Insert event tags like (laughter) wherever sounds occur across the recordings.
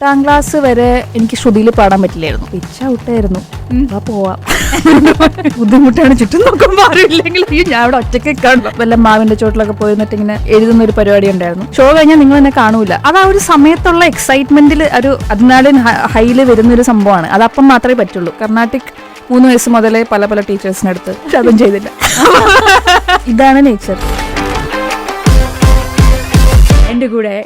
എട്ടാം ക്ലാസ് വരെ എനിക്ക് ശ്രുതിയിൽ പാടാൻ പറ്റില്ലായിരുന്നു. പിച്ച ഔട്ടായിരുന്നു പോവാം. ബുദ്ധിമുട്ടാണ്. ചുറ്റും നോക്കുമ്പോൾ മാറിയില്ലെങ്കിൽ ഞാൻ അവിടെ ഒറ്റയ്ക്ക് കാണും വല്ല മാവിന്റെ ചോട്ടിലൊക്കെ പോയി എന്നിട്ട് ഇങ്ങനെ എഴുതുന്ന ഒരു പരിപാടി ഉണ്ടായിരുന്നു. ഷോ കഴിഞ്ഞാൽ നിങ്ങൾ എന്നെ കാണൂല. അത് ആ ഒരു സമയത്തുള്ള എക്സൈറ്റ്മെന്റിൽ ഒരു അതിനാലും ഹൈയിൽ വരുന്ന ഒരു സംഭവമാണ്. അത് അപ്പം മാത്രമേ പറ്റുള്ളൂ. കർണാട്ടിക് മൂന്ന് വയസ്സ് മുതലേ പല പല ടീച്ചേഴ്സിനടുത്ത് അടുത്ത്. അതും ചെയ്തില്ല. (laughs) ഇതാണ് നേച്ചർ എന്റെ കൂടെ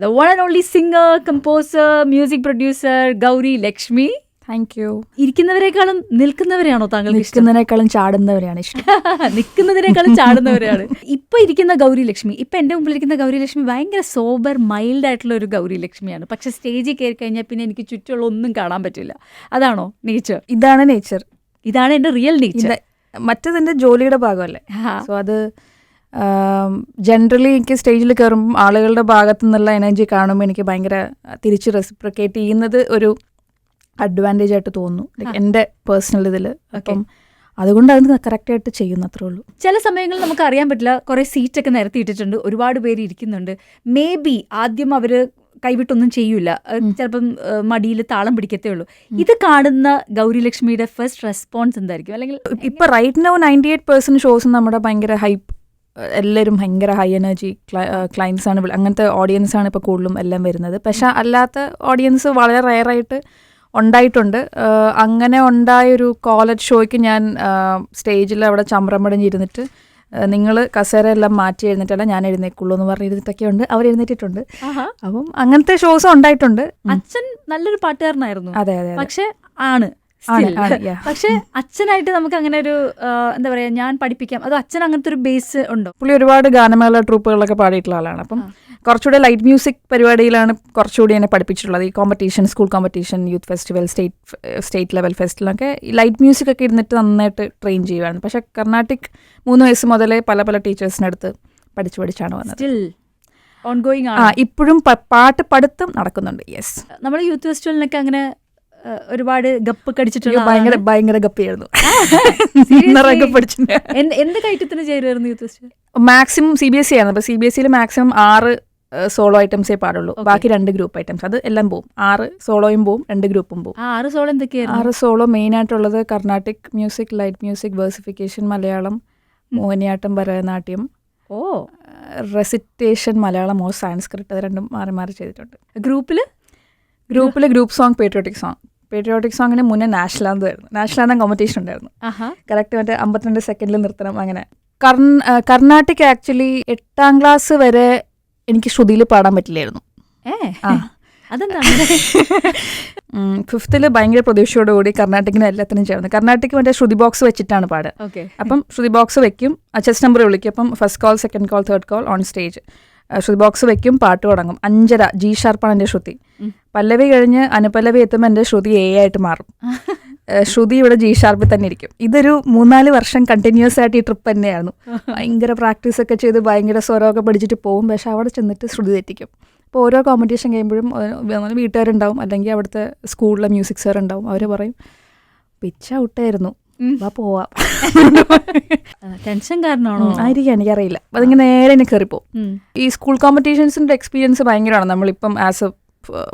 the one and only singer composer music producer Gauri Lakshmi. Thank you ഇരിക്കുന്നവരെക്കാളും നിൽക്കുന്നവരെയാണോ താങ്കൾ നിൽക്കുന്നതിനേക്കാളും ചാടുന്നവരെയാണ് ഇഷ്ടം. (laughs) നിൽക്കുന്നതിനേക്കാളും ചാടുന്നവരെയാണ്. ഇപ്പൊ ഇരിക്കുന്ന ഗൗരി ലക്ഷ്മി ഇപ്പൊ എന്റെ മുമ്പിൽ ഇരിക്കുന്ന ഗൗരി ലക്ഷ്മി ഭയങ്കര സോബർ മൈൽഡ് ആയിട്ടുള്ള ഒരു ഗൗരി ലക്ഷ്മിയാണ്. പക്ഷെ സ്റ്റേജിൽ കയറി കഴിഞ്ഞാൽ പിന്നെ എനിക്ക് ചുറ്റുമുള്ള ഒന്നും കാണാൻ പറ്റില്ല. അതാണോ നേച്ചർ ഇതാണ് നേച്ചർ ഇതാണ് എന്റെ റിയൽ നേച്ചർ മറ്റേതെന്റെ ജോലിയുടെ ഭാഗമല്ലേ? സോ അത് ജനറലി എനിക്ക് സ്റ്റേജിൽ കയറുമ്പോൾ ആളുകളുടെ ഭാഗത്തു നിന്നുള്ള എനർജി കാണുമ്പോൾ എനിക്ക് ഭയങ്കര തിരിച്ച് റെസിപ്രിക്കേറ്റ് ചെയ്യുന്നത് ഒരു അഡ്വാന്റേജ് ആയിട്ട് തോന്നുന്നു. എന്റെ പേഴ്സണൽ ഇതിൽ അപ്പം അതുകൊണ്ട് അത് കറക്റ്റ് ആയിട്ട് ചെയ്യുന്നു അത്രേ ഉള്ളൂ. ചില സമയങ്ങളിൽ നമുക്ക് അറിയാൻ പറ്റില്ല കുറെ സീറ്റൊക്കെ നിരത്തിയിട്ടിട്ടുണ്ട് ഒരുപാട് പേര് ഇരിക്കുന്നുണ്ട്. മേ ബി ആദ്യം അവർ കൈവിട്ടൊന്നും ചെയ്യൂല. ചിലപ്പം മടിയിൽ താളം പിടിക്കത്തേ ഉള്ളൂ. ഇത് കാണുന്ന ഗൗരി ലക്ഷ്മിയുടെ ഫസ്റ്റ് റെസ്പോൺസ് എന്തായിരിക്കും? അല്ലെങ്കിൽ ഇപ്പൊ right now ninety eight percent shows നമ്മുടെ ഭയങ്കര ഹൈപ്പ് എല്ലാവരും ഭയങ്കര ഹൈ എനർജി ക്ലയൻസ് ആണ്. അങ്ങനത്തെ ഓഡിയൻസ് ആണ് ഇപ്പോൾ കൂടുതലും എല്ലാം വരുന്നത്. പക്ഷെ അല്ലാത്ത ഓഡിയൻസ് വളരെ റയറായിട്ട് ഉണ്ടായിട്ടുണ്ട്. അങ്ങനെ ഉണ്ടായൊരു കോളേജ് ഷോയ്ക്ക് ഞാൻ സ്റ്റേജിൽ അവിടെ ചമ്രമടഞ്ഞിരുന്നിട്ട് നിങ്ങൾ കസേര എല്ലാം മാറ്റി എഴുന്നേറ്റല്ല ഞാൻ എഴുന്നേക്കുള്ളൂ എന്ന് പറഞ്ഞിരുന്നിട്ടൊക്കെ ഉണ്ട്. അവർ എഴുന്നേറ്റിട്ടുണ്ട്. അപ്പം അങ്ങനത്തെ ഷോസ് ഉണ്ടായിട്ടുണ്ട്. അച്ഛൻ നല്ലൊരു പാട്ടുകാരനായിരുന്നു. അതെ അതെ. പക്ഷെ ആണ്. പക്ഷെ അച്ഛനായിട്ട് നമുക്ക് അങ്ങനെ ഒരു എന്താ പറയാ ഞാൻ പഠിപ്പിക്കാം. അത് അച്ഛൻ അങ്ങനത്തെ ഒരു ബേസ് ഉണ്ടോ? പുള്ളി ഒരുപാട് ഗാനമേള ട്രൂപ്പുകളൊക്കെ പാടിയിട്ടുള്ള ആളാണ്. അപ്പം കുറച്ചുകൂടെ ലൈറ്റ് മ്യൂസിക് പരിപാടിയിലാണ് കുറച്ചുകൂടി എന്നെ പഠിപ്പിച്ചിട്ടുള്ളത്. ഈ competition school competition youth festival state state level ഫെസ്റ്റിവലൊക്കെ ഈ ലൈറ്റ് മ്യൂസിക് ഒക്കെ ഇരുന്നിട്ട് നന്നായിട്ട് ട്രെയിൻ ചെയ്യുവാണ്. പക്ഷെ കർണാട്ടിക് മൂന്ന് വയസ്സ് മുതലേ പല പല ടീച്ചേഴ്സിനടുത്ത് പഠിച്ചു പഠിച്ചാണ് വന്നത്. സ്റ്റിൽ ഓൺ ഗോയിങ് ആ ആണ് ഇപ്പോഴും പാട്ട് പഠിത്തം നടക്കുന്നുണ്ട്. യെസ് നമ്മൾ യൂത്ത് ഫെസ്റ്റിവലിനൊക്കെ അങ്ങനെ ഒരുപാട് ഗപ്പ് കടിച്ചിട്ടുള്ള ഭയങ്കര. ഭയങ്കര ഗപ്പിയായിരുന്നു. എന്ത് കയറ്റത്തിന് ചേരുമായിരുന്നു youth festival maximum C B S C ആയിരുന്നു. അപ്പോൾ സി ബി എസ് സിയിൽ മാക്സിമം ആറ് സോളോ ഐറ്റംസേ പാടുള്ളൂ. ബാക്കി രണ്ട് ഗ്രൂപ്പ് ഐറ്റംസ് അത് എല്ലാം പോവും. ആറ് സോളോയും പോവും രണ്ട് ഗ്രൂപ്പും പോവും. ആറ് സോളോ എന്തൊക്കെയായിരുന്നു? ആറ് സോളോ മെയിൻ ആയിട്ടുള്ളത് carnatic music light music versification Malayalam Mohiniyattam Bharatanatyam. ഓ. റെസിറ്റേഷൻ മലയാളം ഓ സാൻസ്ക്രിറ്റ് അത് രണ്ടും മാറി മാറി ചെയ്തിട്ടുണ്ട്. ഗ്രൂപ്പിൽ? ഗ്രൂപ്പിൽ group song patriotic song patriotic സോങ്ങിന് മുന്നേ നാഷണൽ ആന്തം ആയിരുന്നു. നാഷണൽ ആന്തം കോമ്പറ്റീഷൻ ഉണ്ടായിരുന്നു. കറക്റ്റ് മറ്റേ അമ്പത്തിരണ്ട് സെക്കൻഡിൽ നിർത്തണം അങ്ങനെ. കർണാട്ടിക് ആക്ച്വലി എട്ടാം ക്ലാസ് വരെ എനിക്ക് ശ്രുതിയിൽ പാടാൻ പറ്റില്ലായിരുന്നു. ഫിഫ്തിൽ (laughs) ഭയങ്കര പ്രതീക്ഷയോടുകൂടി കർണാട്ടിക്കിന് എല്ലാത്തിനും ചേർന്ന്. കർണാട്ടിക് മറ്റേ ശ്രുതി ബോക്സ് വെച്ചിട്ടാണ് പാട്. ഓക്കെ അപ്പം ശ്രുതി ബോക്സ് വെക്കും. ചെസ് നമ്പർ വിളിക്കും. അപ്പം first call second call third call on stage shruti box വെക്കും പാട്ട് തുടങ്ങും. അഞ്ചര ജി ഷാർപ്പാണ് എന്റെ ശ്രുതി പല്ലവി കഴിഞ്ഞ് അനുപല്ലവി എത്തുമ്പോൾ എന്റെ ശ്രുതി എ ആയിട്ട് മാറും. (laughs) ശ്രുതി ഇവിടെ ജി ഷാർപ്പിൽ തന്നെ ഇരിക്കും. ഇതൊരു മൂന്നാൽ വർഷം കണ്ടിന്യൂസ് ആയിട്ട് ഈ ട്രിപ്പ് തന്നെയായിരുന്നു. (laughs) ഭയങ്കര പ്രാക്ടീസ് ഒക്കെ ചെയ്ത് ഭയങ്കര സ്വരമൊക്കെ പഠിച്ചിട്ട് പോകും. പക്ഷെ അവിടെ ചെന്നിട്ട് ശ്രുതി തെറ്റിക്കും. അപ്പോൾ ഓരോ കോമ്പറ്റീഷൻ കഴിയുമ്പോഴും വീട്ടുകാരുണ്ടാവും. അല്ലെങ്കിൽ അവിടുത്തെ സ്കൂളിലെ മ്യൂസിക് സാർ ഉണ്ടാവും. അവർ പറയും പിച്ച ഔട്ടായിരുന്നു. പോവാം. (laughs) ടെൻഷൻ കാരണമാണോ? ആയിരിക്കാം എനിക്കറിയില്ല. അതിങ്ങനെ നേരെ എന്നെ കയറിപ്പോവും. ഈ സ്കൂൾ കോമ്പറ്റീഷൻസിന്റെ എക്സ്പീരിയൻസ് ഭയങ്കരമാണ്. നമ്മളിപ്പം as a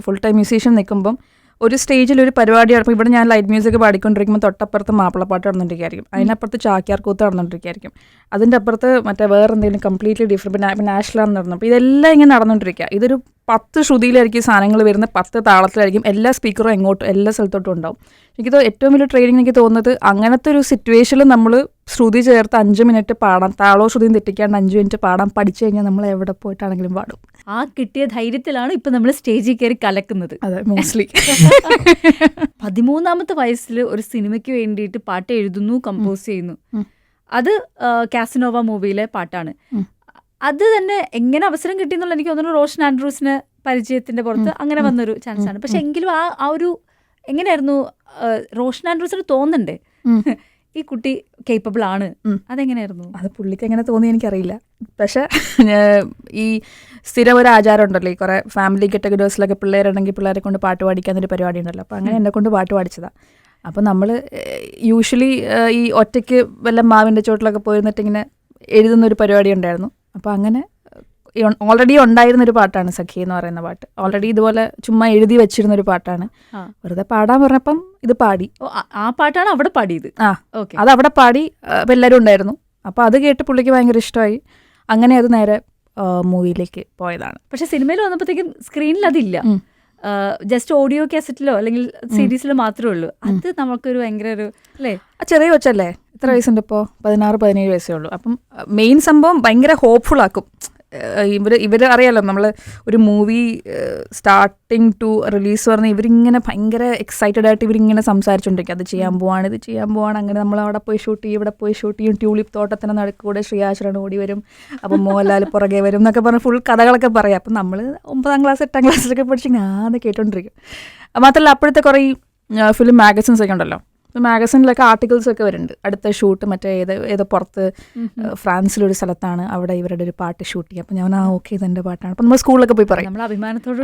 full time musician നിൽക്കുമ്പം ഒരു സ്റ്റേജിൽ ഒരു പരിപാടി നടക്കും ഇവിടെ ഞാൻ ലൈറ്റ് മ്യൂസിക് പാടിക്കൊണ്ടിരിക്കുമ്പോൾ തൊട്ടപ്പുറത്ത് മാപ്പിളപ്പാട്ട് നടന്നുകൊണ്ടിരിക്കുകയായിരിക്കും അതിനപ്പുറത്ത് ചാക്യാർ കൂത്ത് നടന്നുകൊണ്ടിരിക്കുകയായിരിക്കും അതിന്റെ അപ്പുറത്ത് മറ്റേ വേറെ എന്തെങ്കിലും കംപ്ലീറ്റ്ലി ഡിഫറെന്റ് നാഷണൽ നടന്നു. അപ്പോൾ ഇതെല്ലാം ഇങ്ങനെ നടന്നുകൊണ്ടിരിക്കുക. ഇതൊരു പത്ത് ശ്രുതിയിലായിരിക്കും സാധനങ്ങൾ വരുന്നത് പത്ത് താളത്തിലായിരിക്കും എല്ലാ സ്പീക്കറും എങ്ങോട്ടും എല്ലാ സ്ഥലത്തോട്ടും ഉണ്ടാവും. എനിക്ക് തോ- ഏറ്റവും വലിയ ട്രെയിനിങ് എനിക്ക് തോന്നുന്നത് അങ്ങനത്തെ ഒരു സിറ്റുവേഷനിൽ നമ്മൾ ശ്രുതി ചേർത്ത് അഞ്ച് മിനിറ്റ് പാടാം താളോ ശ്രുതിയും തെറ്റിക്കാണ്ട് അഞ്ച് മിനിറ്റ് പാടാൻ പഠിച്ചു കഴിഞ്ഞാൽ നമ്മൾ എവിടെ പോയിട്ടാണെങ്കിലും പാടും. ആ കിട്ടിയ ധൈര്യത്തിലാണ് ഇപ്പൊ നമ്മൾ സ്റ്റേജിൽ കയറി കലക്കുന്നത്. അതെ മോസ്റ്റ്ലി (laughs) പതിമൂന്നാമത്തെ വയസ്സിൽ ഒരു സിനിമയ്ക്ക് വേണ്ടിയിട്ട് പാട്ട് എഴുതുന്നു കമ്പോസ് ചെയ്യുന്നു. അത് കാസിനോവ മൂവിയിലെ പാട്ടാണ്. അത് തന്നെ എങ്ങനെ അവസരം കിട്ടി എന്നുള്ള എനിക്ക് തോന്നുന്നു റോഷൻ ആൻഡ്രൂസിന് പരിചയത്തിന്റെ പുറത്ത് അങ്ങനെ വന്നൊരു ചാൻസ് ആണ്. പക്ഷെ എങ്കിലും ആ ആ ഒരു എങ്ങനെയായിരുന്നു റോഷൻ ആൻഡ്രൂസിന് തോന്നണ്ടേ? ഈ കുട്ടി കേപ്പബിൾ ആണ്. അതെങ്ങനെയായിരുന്നു? അത് പുള്ളിക്ക് എങ്ങനെ തോന്നി എനിക്കറിയില്ല. പക്ഷെ ഈ സ്ഥിരം ഒരു ആചാരം ഉണ്ടല്ലോ ഈ കുറേ ഫാമിലി ഗെറ്റ് ടുഗദേഴ്സിലൊക്കെ പിള്ളേരുണ്ടെങ്കിൽ പിള്ളേരെ കൊണ്ട് പാട്ട് പാടിക്കാന്നൊരു പരിപാടി ഉണ്ടല്ലോ. അപ്പോൾ അങ്ങനെ എന്നെ കൊണ്ട് പാട്ട് പാടിച്ചതാണ് അപ്പോൾ നമ്മൾ യൂഷ്വലി ഈ ഒറ്റയ്ക്ക് വല്ല മാവിന്റെ ചോട്ടിലൊക്കെ പോയിരുന്നിട്ട് ഇങ്ങനെ എഴുതുന്ന ഒരു പരിപാടി ഉണ്ടായിരുന്നു. അപ്പോൾ അങ്ങനെ ഓൾറെഡി ഉണ്ടായിരുന്ന ഒരു പാട്ടാണ് സഖി എന്ന് പറയുന്ന പാട്ട്. ഓൾറെഡി ഇതുപോലെ ചുമ്മാ എഴുതി വെച്ചിരുന്ന ഒരു പാട്ടാണ്. വെറുതെ പാടാൻ പറഞ്ഞപ്പം ഇത് പാടി. ആ- പാട്ടാണ് അവിടെ പാടിയത്? ആ. ഓക്കെ. അത് അവിടെ പാടി അപ്പം എല്ലാവരും ഉണ്ടായിരുന്നു. അപ്പോൾ അത് കേട്ട് പുള്ളിക്ക് ഭയങ്കര ഇഷ്ടമായി. അങ്ങനെ അത് നേരെ മൂവിയിലേക്ക് പോയതാണ്. പക്ഷെ സിനിമയിൽ വന്നപ്പോഴത്തേക്കും സ്ക്രീനിൽ അതില്ല. ജസ്റ്റ് ഓഡിയോ കാസറ്റിലോ അല്ലെങ്കിൽ സീരീസിലോ മാത്രമേ ഉള്ളൂ. അത് നമുക്കൊരു ഭയങ്കര ഒരു അല്ലേ ചെറിയ കൊച്ചല്ലേ? എത്ര വയസ്സുണ്ട് ഇപ്പോൾ പതിനാറ് പതിനേഴ് വയസ്സേ ഉള്ളൂ. അപ്പം മെയിൻ സംഭവം ഭയങ്കര ഹോപ്പ്ഫുൾ ആക്കും. ഇവർ ഇവർ അറിയാലോ നമ്മൾ ഒരു മൂവി സ്റ്റാർട്ടിങ് ടു റിലീസ് പറഞ്ഞ് ഇവരിങ്ങനെ ഭയങ്കര എക്സൈറ്റഡ് ആയിട്ട് ഇവരിങ്ങനെ സംസാരിച്ചുകൊണ്ടിരിക്കും അത് ചെയ്യാൻ പോവാണ് ഇത് ചെയ്യാൻ പോവാണ് അങ്ങനെ നമ്മൾ അവിടെ പോയി ഷൂട്ട് ചെയ്യും ഇവിടെ പോയി ഷൂട്ട് ചെയ്യും ട്യൂലിപ്പ് തോട്ടത്തിന് നടക്കൂടെ ശ്രീയാശ്രണ ഓടി വരും അപ്പം മോഹൻലാൽ പുറകെ വരും എന്നൊക്കെ പറഞ്ഞ് ഫുൾ കഥകളൊക്കെ പറയാം. അപ്പം നമ്മൾ ഒമ്പതാം ക്ലാസ് എട്ടാം ക്ലാസ്സിലൊക്കെ പഠിച്ചിങ്ങനെ ആന്ന് കേട്ടോണ്ടിരിക്കും. മാത്രമല്ല അപ്പോഴത്തെ കുറേ ഫിലിം മാഗസിൻസ് ഒക്കെ ഉണ്ടല്ലോ. മാഗസിനിലൊക്കെ ആർട്ടിക്കിൾസ് ഒക്കെ വരുന്നുണ്ട്. അടുത്ത ഷൂട്ട് മറ്റേ ഏത് ഏത് പുറത്ത് ഫ്രാൻസിലൊരു സ്ഥലത്താണ് അവിടെ ഇവരുടെ ഒരു പാട്ട് ഷൂട്ട് ചെയ്യുക അപ്പം ഞാൻ ആ ഓക്കെ ഇത് എന്റെ പാട്ടാണ്. അപ്പം നമ്മൾ സ്കൂളിലൊക്കെ പോയി പറയും.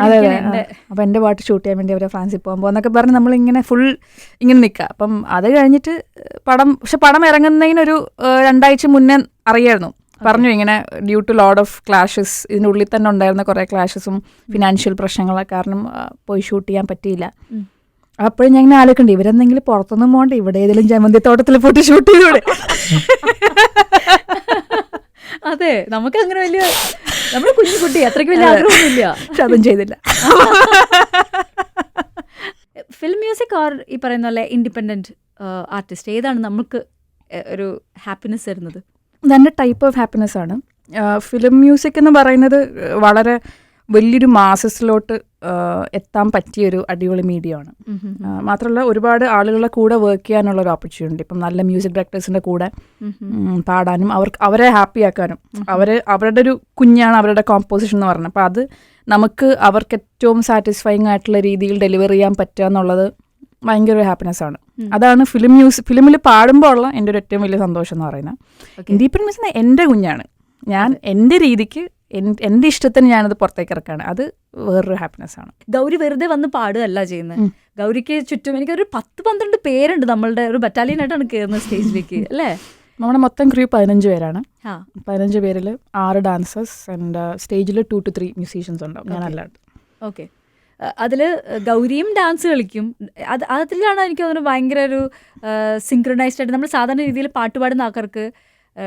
അതെ അതെ അപ്പം എന്റെ പാട്ട് ഷൂട്ട് ചെയ്യാൻ വേണ്ടി അവരെ ഫ്രാൻസിൽ പോകുമ്പോൾ എന്നൊക്കെ പറഞ്ഞ് നമ്മളിങ്ങനെ ഫുൾ ഇങ്ങനെ നിൽക്കുക. അപ്പം അത് കഴിഞ്ഞിട്ട് പടം പക്ഷെ പടം ഇറങ്ങുന്നതിനൊരു രണ്ടാഴ്ച മുന്നേ അറിയായിരുന്നു. പറഞ്ഞു ഇങ്ങനെ due to load of clashes ഇതിന്റെ ഉള്ളിൽ തന്നെ ഉണ്ടായിരുന്ന കുറേ ക്ലാഷസും ഫിനാൻഷ്യൽ പ്രശ്നങ്ങളൊക്കെ കാരണം പോയി ഷൂട്ട് ചെയ്യാൻ പറ്റിയില്ല. അപ്പോഴും ഞാൻ ഇങ്ങനെ ആലോചിക്കണ്ടേ ഇവരെന്തെങ്കിലും പുറത്തൊന്നും പോകണ്ട ഇവിടെ ഏതെങ്കിലും ജമന്തി തോട്ടത്തിൽ പോയിട്ട് ഷൂട്ട് ചെയ്തൂടെ? അതെ നമുക്ക് അങ്ങനെ വലിയ നമ്മുടെ കുഞ്ഞു കുട്ടി അത്രയ്ക്ക് വലിയ ആഗ്രഹമൊന്നുമില്ല. പക്ഷെ അതും ചെയ്തില്ല. ഫിലിം മ്യൂസിക് ഓർ ഈ പറയുന്ന പോലെ ഇൻഡിപെൻഡന്റ് ആർട്ടിസ്റ്റ് ഏതാണ് നമുക്ക് ഒരു ഹാപ്പിനെസ് തരുന്നത്? നല്ല ടൈപ്പ് ഓഫ് ഹാപ്പിനെസ് ആണ്. ഫിലിം മ്യൂസിക് എന്ന് പറയുന്നത് വളരെ വലിയൊരു മാസസിലോട്ട് എത്താൻ പറ്റിയൊരു അടിപൊളി മീഡിയമാണ് മാത്രമല്ല ഒരുപാട് ആളുകളുടെ കൂടെ വർക്ക് ചെയ്യാനുള്ള ഒരു ഓപ്പർച്യൂണിറ്റി ഇപ്പം നല്ല മ്യൂസിക് ഡയറക്ടേഴ്സിന്റെ കൂടെ പാടാനും അവർക്ക് അവരെ ഹാപ്പി ആക്കാനും അവർ അവരുടെ ഒരു കുഞ്ഞാണ് അവരുടെ കോമ്പോസിഷൻ എന്ന് പറഞ്ഞത് അപ്പോൾ അത് നമുക്ക് അവർക്ക് ഏറ്റവും സാറ്റിസ്ഫൈങ് ആയിട്ടുള്ള രീതിയിൽ ഡെലിവർ ചെയ്യാൻ പറ്റുക എന്നുള്ളത് ഭയങ്കര ഒരു ഹാപ്പിനെസ് ആണ്. അതാണ് ഫിലിം മ്യൂസിക് ഫിലിമിൽ പാടുമ്പോൾ ഉള്ള എന്റെ ഒരു ഏറ്റവും വലിയ സന്തോഷം എന്ന് പറയുന്നത്. ഇൻഡിപെൻഡൻസ് എന്റെ കുഞ്ഞാണ്. ഞാൻ എന്റെ രീതിക്ക് എന്റെ ഇഷ്ടത്തിന് ഞാനത് പുറത്തേക്ക് ഇറക്കാണ്. അത് വേറൊരു ഹാപ്പിനെസ് ആണ്. ഗൗരി വെറുതെ വന്ന് പാടുകയല്ല ചെയ്യുന്നത്. ഗൗരിക്ക് ചുറ്റും എനിക്കൊരു പത്ത് പന്ത്രണ്ട് പേരുണ്ട് നമ്മളുടെ ഒരു ബറ്റാലിയൻ ആയിട്ടാണ് കയറുന്നത് സ്റ്റേജിലേക്ക് അല്ലേ? നമ്മുടെ മൊത്തം ക്രൂ പതിനഞ്ച് പേരാണ്. പതിനഞ്ച് പേരിൽ ആറ് ഡാൻസേഴ്സ് ആൻഡ് സ്റ്റേജിൽ ടു ടു ത്രീ മ്യൂസീഷ്യൻസ് ഉണ്ടാവും. ഞാൻ അല്ലാണ്ട് ഓക്കെ അതിൽ ഗൗരിയും ഡാൻസ് കളിക്കും. അത് അതിലാണ് എനിക്ക് തോന്നുന്നത് ഭയങ്കര ഒരു സിങ്ക്രണൈസ്ഡ് ആയിട്ട് നമ്മൾ സാധാരണ രീതിയിൽ പാട്ട് പാടുന്ന ആൾക്കാർക്ക്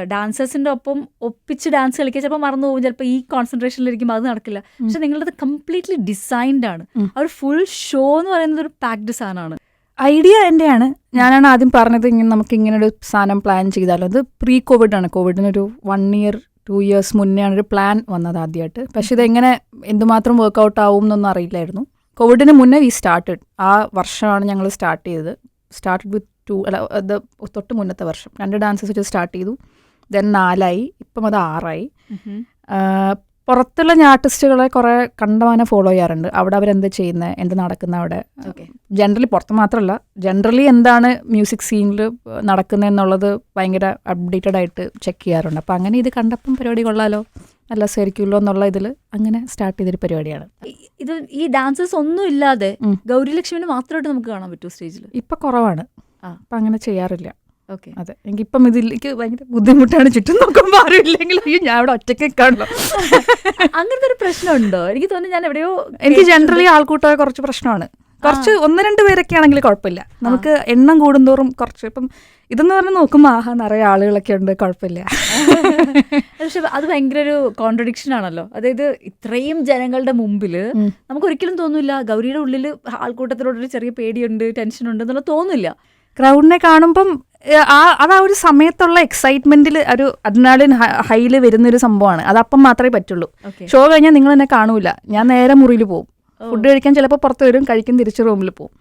ഡാൻസേഴ്സിന്റെ ഒപ്പം ഒപ്പിച്ച് ഡാൻസ് കളിക്കുക ചിലപ്പോൾ മറന്നു പോകും. ചിലപ്പോൾ ഈ കോൺസെൻട്രേഷനിലിരിക്കുമ്പോൾ അത് നടക്കില്ല. പക്ഷെ നിങ്ങളത് കംപ്ലീറ്റ്ലി ഡിസൈൻഡ് ആണ്. ആ ഒരു ഫുൾ ഷോ എന്ന് പറയുന്നത് ഒരു പാക്ഡ് സാധനമാണ്. ഐഡിയ എന്റെയാണ് ഞാനാണ് ആദ്യം പറഞ്ഞത് ഇങ്ങനെ നമുക്ക് ഇങ്ങനെ ഒരു സാധനം പ്ലാൻ ചെയ്താലോ. അത് പ്രീ കോവിഡ് ആണ് കോവിഡിനൊരു വൺ ഇയർ ടു ഇയേഴ്സ് മുന്നേ ആണ് ഒരു പ്ലാൻ വന്നത് ആദ്യമായിട്ട് പക്ഷെ ഇതെങ്ങനെ എന്തുമാത്രം വർക്കൗട്ട് ആവും എന്നൊന്നും അറിയില്ലായിരുന്നു. കോവിഡിന് മുന്നേ വി സ്റ്റാർട്ടഡ് ആ വർഷമാണ് ഞങ്ങൾ സ്റ്റാർട്ട് ചെയ്തത്. സ്റ്റാർട്ടഡ് വിത്ത് ടു അല്ല അത് തൊട്ട് മുന്നത്തെ വർഷം. രണ്ട് ഡാൻസസ് വെച്ച് സ്റ്റാർട്ട് ചെയ്തു. ദെൻ നാലായി. ഇപ്പം അത് ആറായി. പുറത്തുള്ള പുറത്തുള്ള ആർട്ടിസ്റ്റുകളെ കുറേ കണ്ടമാനം ഫോളോ ചെയ്യാറുണ്ട്. അവിടെ അവരെന്ത് ചെയ്യുന്നത് എന്ത് നടക്കുന്ന അവിടെ? ജനറലി പുറത്ത് മാത്രമല്ല ജനറലി എന്താണ് മ്യൂസിക് സീനിൽ നടക്കുന്നത് എന്നുള്ളത് ഭയങ്കര അപ്ഡേറ്റഡ് ആയിട്ട് ചെക്ക് ചെയ്യാറുണ്ട്. അപ്പം അങ്ങനെ ഇത് കണ്ടപ്പം പരിപാടി കൊള്ളാലോ? നല്ല സ്വരിക്കുമല്ലോ എന്നുള്ള ഇതിൽ അങ്ങനെ സ്റ്റാർട്ട് ചെയ്തൊരു പരിപാടിയാണ്. ഇത് ഈ ഡാൻസേഴ്സ് ഒന്നും ഇല്ലാതെ ഉം. ഗൗരി ലക്ഷ്മിനെ മാത്രമായിട്ട് നമുക്ക് കാണാൻ പറ്റുമോ സ്റ്റേജിൽ ഇപ്പം കുറവാണ്. ആ. അപ്പം അങ്ങനെ ചെയ്യാറില്ല. ഓക്കെ. അതെ. എനിക്ക് എനിക്കിപ്പം ഇതിലേക്ക് ഭയങ്കര ബുദ്ധിമുട്ടാണ്. ചുറ്റും നോക്കുമ്പോൾ ആരും ഇല്ലെങ്കിൽ അയ്യോ ഞാൻ അവിടെ ഒറ്റയ്ക്ക് കാണല്ലോ (laughs) അങ്ങനത്തെ ഒരു പ്രശ്നമുണ്ടോ? എനിക്ക് തോന്നുന്നു ഞാൻ എവിടെയോ എനിക്ക് ജനറലി ആൾക്കൂട്ടമായ കുറച്ച് പ്രശ്നമാണ്. കുറച്ച് ഒന്ന് രണ്ട് പേരൊക്കെ ആണെങ്കിൽ കുഴപ്പമില്ല. നമുക്ക് എണ്ണം കൂടുന്തോറും കുറച്ച് ഇപ്പം ഇതെന്ന് പറഞ്ഞാൽ നോക്കുമ്പോൾ ആഹാ നിറയെ ആളുകളൊക്കെ ഉണ്ട് കുഴപ്പമില്ല. (laughs) പക്ഷെ അത് ഭയങ്കര ഒരു കോൺട്രഡിക്ഷൻ ആണല്ലോ. അതായത് ഇത്രയും ജനങ്ങളുടെ മുമ്പിൽ. നമുക്ക് ഒരിക്കലും തോന്നില്ല. ഗൗരിയുടെ ഉള്ളിൽ ആൾക്കൂട്ടത്തിലോടൊരു ചെറിയ പേടിയുണ്ട് ടെൻഷൻ ഉണ്ട് എന്നുള്ള തോന്നില്ല. ക്രൗഡിനെ കാണുമ്പം ആ അത് ആ ഒരു സമയത്തുള്ള എക്സൈറ്റ്മെന്റിൽ ഒരു അഡ്നാലിൻ ഹൈയിൽ വരുന്നൊരു സംഭവമാണ്. അത് അപ്പം മാത്രമേ പറ്റുള്ളൂ. ഷോ കഴിഞ്ഞാൽ നിങ്ങൾ എന്നെ കാണൂല. ഞാൻ നേരെ മുറിയിൽ പോകും ഫുഡ് കഴിക്കാൻ ചിലപ്പോൾ പുറത്ത് വരും കഴിക്കും തിരിച്ച് റൂമിൽ പോകും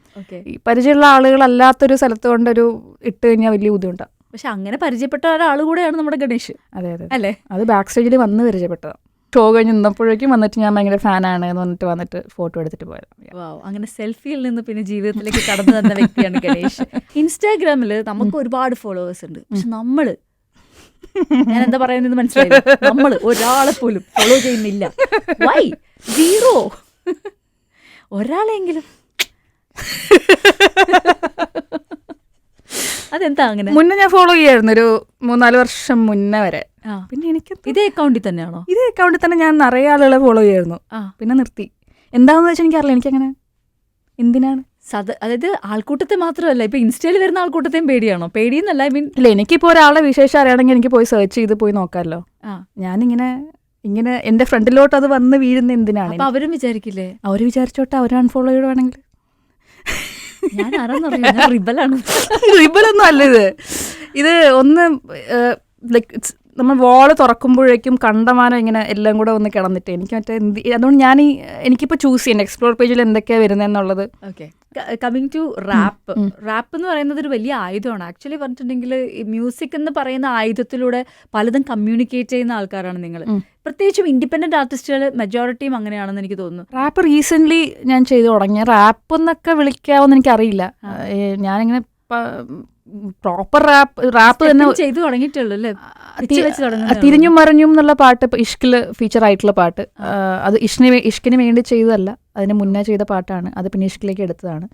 ഈ പരിചയമുള്ള ആളുകളല്ലാത്തൊരു സ്ഥലത്ത് കൊണ്ടൊരു ഇട്ട് കഴിഞ്ഞാൽ വലിയ ബുദ്ധിമുട്ടാണ് പക്ഷെ അങ്ങനെ പരിചയപ്പെട്ട ഒരാൾ കൂടെയാണ് നമ്മുടെ ഗണേഷ്. അതെ അതെ അല്ലേ? അത് ബാക്ക് സ്റ്റേജിൽ വന്ന് പരിചയപ്പെട്ടതാണ് ഷോ കഴിഞ്ഞ് നിന്നപ്പോഴേക്കും വന്നിട്ട് ഞാൻ ഭയങ്കര ഫാനാണ് എന്ന് പറഞ്ഞിട്ട് വന്നിട്ട് ഫോട്ടോ എടുത്തിട്ട് പോയത്. അങ്ങനെ സെൽഫിയിൽ നിന്ന് പിന്നെ ജീവിതത്തിലേക്ക് കടന്നു തന്ന വ്യക്തിയാണ് ഗണേഷ്. ഇൻസ്റ്റാഗ്രാമിൽ നമുക്ക് ഒരുപാട് ഫോളോവേഴ്സ് ഉണ്ട്. പക്ഷെ നമ്മൾ ഞാൻ എന്താ പറയുന്നത് മനസ്സിലായി നമ്മൾ ഒരാളെ പോലും ഫോളോ ചെയ്യുന്നില്ല. വൈ സീറോ ഒരാളെങ്കിലും അതെന്താ അങ്ങനെ? മുന്നേ ഞാൻ ഫോളോ ചെയ്യായിരുന്നു ഒരു മൂന്നാൽ വർഷം മുന്നേ വരെ. പിന്നെ എനിക്ക് ഇതേ അക്കൗണ്ടിൽ തന്നെയാണോ? ഇതേ അക്കൗണ്ടിൽ തന്നെ ഞാൻ നിറയെ ആളുകളെ ഫോളോ ചെയ്യായിരുന്നു പിന്നെ നിർത്തി. എന്താണെന്ന് വെച്ചാൽ എനിക്കറിയില്ല എനിക്കങ്ങനെ എന്തിനാണ്? സദ അതായത് ആൾക്കൂട്ടത്തെ മാത്രമല്ല ഇപ്പൊ ഇൻസ്റ്റയിൽ വരുന്ന ആൾക്കൂട്ടത്തെയും പേടിയാണോ? പേടിയെന്നല്ല ഐ മീൻ ഇല്ല എനിക്കിപ്പോ ഒരാളെ വിശേഷം അറിയണമെങ്കിൽ എനിക്ക് പോയി സെർച്ച് ചെയ്ത് പോയി നോക്കാമല്ലോ. ഞാനിങ്ങനെ ഇങ്ങനെ എന്റെ ഫ്രണ്ടിലോട്ട് അത് വന്ന് വീഴുന്ന എന്തിനാണ് അവരും വിചാരിക്കില്ലേ? അവർ വിചാരിച്ചോട്ടെ അവർ അൺഫോളോ ചെയ്യുവാണെങ്കിൽ. റിബലാണ്. റിബലൊന്നും അല്ല ഇത്. ഇത് ഒന്ന് ലൈക്ക് നമ്മൾ വാൾ തുറക്കുമ്പോഴേക്കും കണ്ടമാനം ഇങ്ങനെ എല്ലാം കൂടെ ഒന്ന് കിടന്നിട്ട് എനിക്ക് മറ്റേ അതുകൊണ്ട് ഞാൻ ഈ എനിക്കിപ്പോൾ ചൂസ് ചെയ്യുന്നത് എക്സ്പ്ലോർ പേജിൽ എന്തൊക്കെയാണ് വരുന്നതെന്നുള്ളത് okay coming to rap rap എന്ന് പറയുന്നത് ഒരു വലിയ ആയുധമാണ്. ആക്ച്വലി പറഞ്ഞിട്ടുണ്ടെങ്കിൽ മ്യൂസിക് എന്ന് പറയുന്ന ആയുധത്തിലൂടെ പലതും കമ്മ്യൂണിക്കേറ്റ് ചെയ്യുന്ന ആൾക്കാരാണ് നിങ്ങൾ. പ്രത്യേകിച്ചും ഇൻഡിപെൻഡന്റ് ആർട്ടിസ്റ്റുകൾ മെജോറിറ്റിയും അങ്ങനെയാണെന്ന് എനിക്ക് തോന്നുന്നു. റാപ്പ് റീസെന്റ്ലി ഞാൻ ചെയ്തു തുടങ്ങിയ റാപ്പ് എന്നൊക്കെ വിളിക്കാവെന്ന് എനിക്കറിയില്ല. ഞാനിങ്ങനെ പ്രോപ്പർ റാപ്പ് റാപ്പ് തന്നെ ചെയ്തു തുടങ്ങിയിട്ടുള്ളൂ അല്ലേ? തിരിഞ്ഞും മറിഞ്ഞും എന്നുള്ള പാട്ട് ഇപ്പൊ ഇഷ്കിൽ ഫീച്ചർ ആയിട്ടുള്ള പാട്ട്. അത് ഇഷ്കിന് ഇഷ്കിന് വേണ്ടി ചെയ്തതല്ല. അതിന് മുന്നേ ചെയ്ത പാട്ടാണ്. അത് പിന്നെ ഇഷ്കിലേക്ക് എടുത്തതാണ്.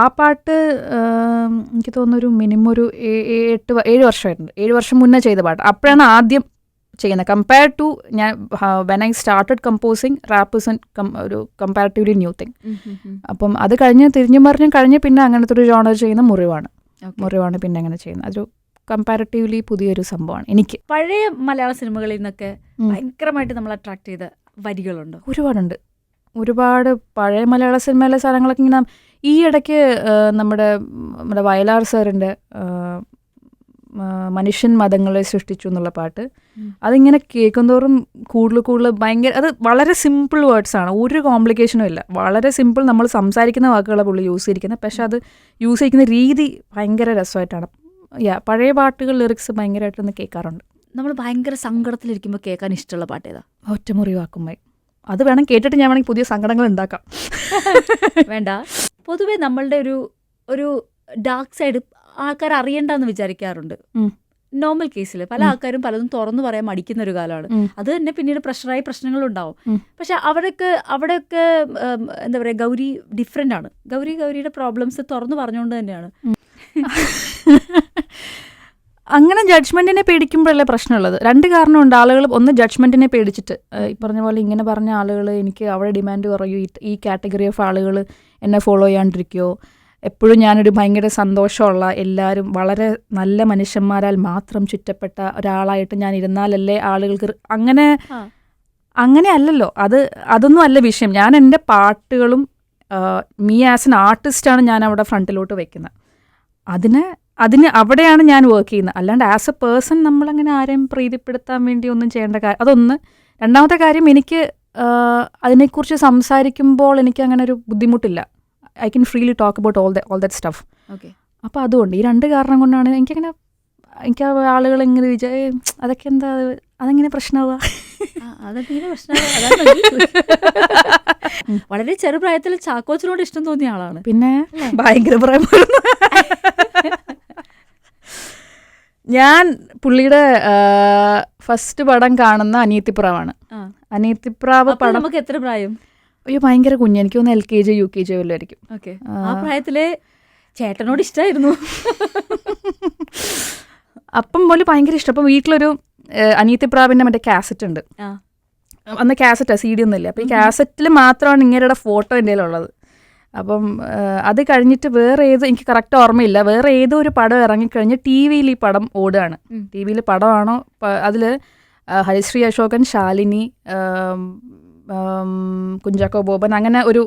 ആ, പാട്ട് എനിക്ക് തോന്നുന്നു ഒരു മിനിമം ഒരു എട്ട് ഏഴ് വർഷമായിട്ടുണ്ട്. ഏഴ് വർഷം മുന്നേ ചെയ്ത പാട്ട്. അപ്പോഴാണ് ആദ്യം ചെയ്യുന്നത്. കമ്പയർ ടു ഞാൻ when I started composing rap is ഒരു കമ്പാരിറ്റീവ്ലി ന്യൂ തിങ്. അപ്പം അത് കഴിഞ്ഞ് തിരിഞ്ഞു മറിഞ്ഞും കഴിഞ്ഞ് പിന്നെ അങ്ങനത്തെ ഒരു ജോണർ ചെയ്യുന്ന മുറിവാണ്. മുറിവാണ് പിന്നെ അങ്ങനെ ചെയ്യുന്നത്. അതൊരു കമ്പാരിറ്റീവ്ലി പുതിയൊരു സംഭവമാണ് എനിക്ക്. പഴയ മലയാള സിനിമകളിൽ നിന്നൊക്കെ ഭയങ്കരമായിട്ട് നമ്മൾ അട്രാക്ട് ചെയ്ത വരികളുണ്ട്? ഒരുപാടുണ്ട്. ഒരുപാട് പഴയ മലയാള സിനിമയിലെ സാധനങ്ങളൊക്കെ ഇങ്ങനെ ഈ ഇടയ്ക്ക് നമ്മുടെ നമ്മുടെ വയലാർ സാറിന്റെ മനുഷ്യൻ മതങ്ങളെ സൃഷ്ടിച്ചു എന്നുള്ള പാട്ട്. അതിങ്ങനെ കേൾക്കുന്തോറും കൂടുതൽ കൂടുതൽ ഭയങ്കര അത് വളരെ സിമ്പിൾ വേർഡ്സ് ആണ്. ഒരു കോംപ്ലിക്കേഷനും ഇല്ല. വളരെ സിമ്പിൾ നമ്മൾ സംസാരിക്കുന്ന വാക്കുകളെ പുള്ളി യൂസ് ചെയ്തിരിക്കുന്നത്. പക്ഷെ അത് യൂസ് ചെയ്യുന്ന രീതി ഭയങ്കര രസമായിട്ടാണ്. യാ പഴയ പാട്ടുകൾ ലിറിക്സ് ഭയങ്കരമായിട്ടൊന്ന് കേൾക്കാറുണ്ട്. നമ്മൾ ഭയങ്കര സങ്കടത്തിലിരിക്കുമ്പോൾ കേൾക്കാൻ ഇഷ്ടമുള്ള പാട്ട് ഏതാ? ഒറ്റമുറി വാക്കുമ്പോൾ അത് വേണം കേട്ടിട്ട് ഞാൻ വേണമെങ്കിൽ പുതിയ സങ്കടങ്ങൾ ഉണ്ടാക്കാം. (laughs) വേണ്ട. പൊതുവേ നമ്മളുടെ ഒരു ഒരു ഡാർക്ക് സൈഡ് ആൾക്കാർ അറിയണ്ടെന്ന് വിചാരിക്കാറുണ്ട്. നോർമൽ കേസിൽ പല. ആൾക്കാരും പലതും തുറന്നു പറയാൻ മടിക്കുന്ന ഒരു കാലമാണ്. അത് തന്നെ പിന്നീട് പ്രഷറായി പ്രശ്നങ്ങളുണ്ടാവും. പക്ഷെ അവിടെയൊക്കെ അവിടെയൊക്കെ എന്താ പറയുക ഗൗരി ഡിഫറെന്റ് ആണ്. ഗൗരി ഗൗരിയുടെ പ്രോബ്ലംസ് തുറന്നു പറഞ്ഞുകൊണ്ട് തന്നെയാണ്. അങ്ങനെ ജഡ്ജ്മെന്റിനെ പേടിക്കുമ്പോഴല്ലേ പ്രശ്നമുള്ളത്? രണ്ട് കാരണമുണ്ട് ആളുകൾ ഒന്ന് ജഡ്ജ്മെന്റിനെ പേടിച്ചിട്ട് ഈ പറഞ്ഞ പോലെ ഇങ്ങനെ പറഞ്ഞ ആളുകൾ എനിക്ക് അവിടെ ഡിമാൻഡ് കുറയൂ. ഈ- ഈ കാറ്റഗറി ഓഫ് ആളുകൾ എന്നെ ഫോളോ ചെയ്യാണ്ടിരിക്കുമോ എപ്പോഴും ഞാനൊരു ഭയങ്കര സന്തോഷമുള്ള എല്ലാവരും വളരെ നല്ല മനുഷ്യന്മാരാൽ മാത്രം ചുറ്റപ്പെട്ട ഒരാളായിട്ട് ഞാൻ ഇരുന്നാലല്ലേ ആളുകൾക്ക് അങ്ങനെ. അങ്ങനെ അല്ലല്ലോ. അത് അതൊന്നും അല്ല വിഷയം. ഞാൻ എന്റെ പാട്ടുകളും മീ ആസ് എൻ ആർട്ടിസ്റ്റാണ് ഞാൻ അവിടെ ഫ്രണ്ടിലോട്ട് വെക്കുന്നത്. അതിന് അതിന് അവിടെയാണ് ഞാൻ വർക്ക് ചെയ്യുന്നത്. അല്ലാണ്ട് ആസ് എ പേഴ്സൺ നമ്മളങ്ങനെ ആരെയും പ്രീതിപ്പെടുത്താൻ വേണ്ടി ഒന്നും ചെയ്യേണ്ട കാര്യം അതൊന്ന്. രണ്ടാമത്തെ കാര്യം എനിക്ക് അതിനെക്കുറിച്ച് സംസാരിക്കുമ്പോൾ എനിക്ക് അങ്ങനെ ഒരു ബുദ്ധിമുട്ടില്ല. I can freely talk about all the all that stuff okay അപ്പോൾ അതുകൊണ്ട് ഈ രണ്ട് കാരണം കൊണ്ടാണ് എനിക്കങ്ങനെ എനിക്ക് ആളുകൾ എങ്ങനെ വിചാരി അതൊക്കെ എന്താ അത് അതെങ്ങനെ പ്രശ്നമാവുക ഭംഗി. വളരെ ചെറുപ്രായത്തിൽ ചാക്കോച്ചനോട് ഇഷ്ടം തോന്നിയ ആളാണ്. പിന്നെ ഭയങ്കര പ്രായം ഞാൻ പുള്ളിയുടെ ഫസ്റ്റ് പടം കാണുന്ന അനിയത്തിപ്രാവാണ്. അനിയത്തിപ്രാവ് പടം നമുക്ക് എത്ര പ്രായം? അയ്യോ ഭയങ്കര കുഞ്ഞ്. എനിക്ക് ഒന്ന് L K G U K G വല്ലതായിരിക്കും okay. ആ. പ്രായത്തിൽ പ്രായത്തിലെ ചേട്ടനോട് ഇഷ്ടമായിരുന്നു അപ്പം പോലെ ഭയങ്കര ഇഷ്ടം. അപ്പം വീട്ടിലൊരു അനീത്തി അനിയത്തിപ്രാവിന്റെ മറ്റേ കാസറ്റ് ഉണ്ട്. അന്ന് കാസറ്റാണ് സി ഡി ഒന്നുമില്ല അപ്പം ഈ കാസറ്റിൽ മാത്രമാണ് ഇങ്ങനെയുടെ ഫോട്ടോ എന്റെ ഉള്ളത് അപ്പം അത് കഴിഞ്ഞിട്ട് വേറെ ഏത് എനിക്ക് കറക്റ്റ് ഓർമ്മയില്ല. വേറെ ഏതോ ഒരു പടം ഇറങ്ങിക്കഴിഞ്ഞ് ടി വിയിൽ ഈ പടം ഓടുകയാണ്. ടി വിയിൽ പടമാണോ അതിൽ ഹരിശ്രീ അശോകൻ ശാലിനി കുഞ്ചാക്കോ ബോബൻ അങ്ങനെ ഒരു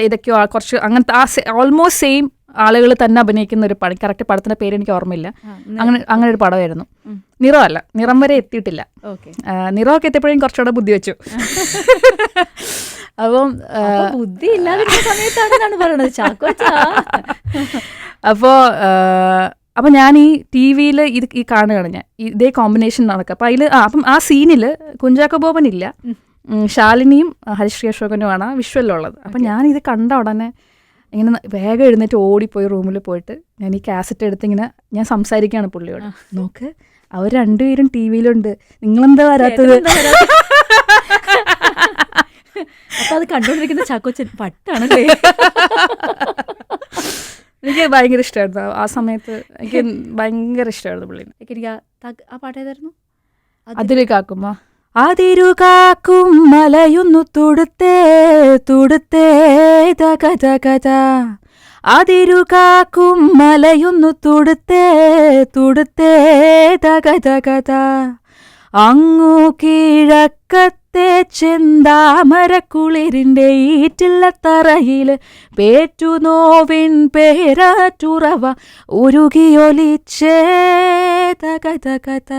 ഇതൊക്കെയോ കുറച്ച് അങ്ങനത്തെ ആ ഓൾമോസ്റ്റ് സെയിം ആളുകൾ തന്നെ അഭിനയിക്കുന്ന ഒരു പടം കറക്റ്റ് പടത്തിന്റെ പേര് എനിക്ക് ഓർമ്മയില്ല. അങ്ങനെ അങ്ങനെ ഒരു പടമായിരുന്നു. ഉം. നിറമല്ല നിറം വരെ എത്തിയിട്ടില്ല. നിറമൊക്കെ എത്തിയപ്പോഴും കുറച്ചുകൂടെ ബുദ്ധി വെച്ചു. (laughs) അപ്പം അപ്പൊ ബുദ്ധി ഇല്ലാതെ സമയത്താണെന്നാണ് പറയണത്. അപ്പോൾ അപ്പം ഞാൻ ഈ ടി വിയിൽ ഇത് ഈ കാണുകയാണ് ഞാൻ. ഇതേ കോമ്പിനേഷൻ നടക്കുക. അപ്പം അതിൽ ആ അപ്പം ആ സീനിൽ കുഞ്ചാക്കോ ബോബൻ ഇല്ല. ശാലിനിയും ഹരിശ്രീ അശോകനുമാണ് വിഷ്വലുള്ളത് അപ്പം ഞാൻ ഇത് കണ്ട ഉടനെ ഇങ്ങനെ വേഗം എഴുന്നേറ്റ് ഓടിപ്പോയി റൂമിൽ പോയിട്ട് ഞാൻ ഈ കാസറ്റ് എടുത്ത് ഇങ്ങനെ ഞാൻ സംസാരിക്കുകയാണ് പുള്ളിയോട്. നോക്ക് അവർ രണ്ടുപേരും ടി വിയിലുണ്ട്. നിങ്ങളെന്താ വരാത്തത്? അപ്പൊ അത് കണ്ടുകൊണ്ടിരിക്കുന്ന ചാക്കോച്ചൻ പട്ടാണല്ലേ? എനിക്ക് ഭയങ്കര ഇഷ്ടമായിരുന്നു ആ- സമയത്ത് എനിക്ക് (laughs) ഭയങ്കര ഇഷ്ടമായിരുന്നു പുള്ളിനെ. എനിക്ക് ആ ആ പാട്ട് ഏതായിരുന്നു? അതിലേക്കാക്കുമ്പോ അതിരുകാക്കും മലയൊന്നു തുടുത്തേ തുടുത്തേ തക തക അതിരുകാക്കും മലയൊന്നു തുടുത്തേ തുടുത്തേ തക അങ്ങു കിഴക്കത്തെ ചെന്താമരക്കുളിരിന്റെ ഈറ്റില്ല തറയിൽ പേറ്റുനോവിൻ പേരാറ്റുറവ ഉരുകിയൊലിച്ചേ തക തക.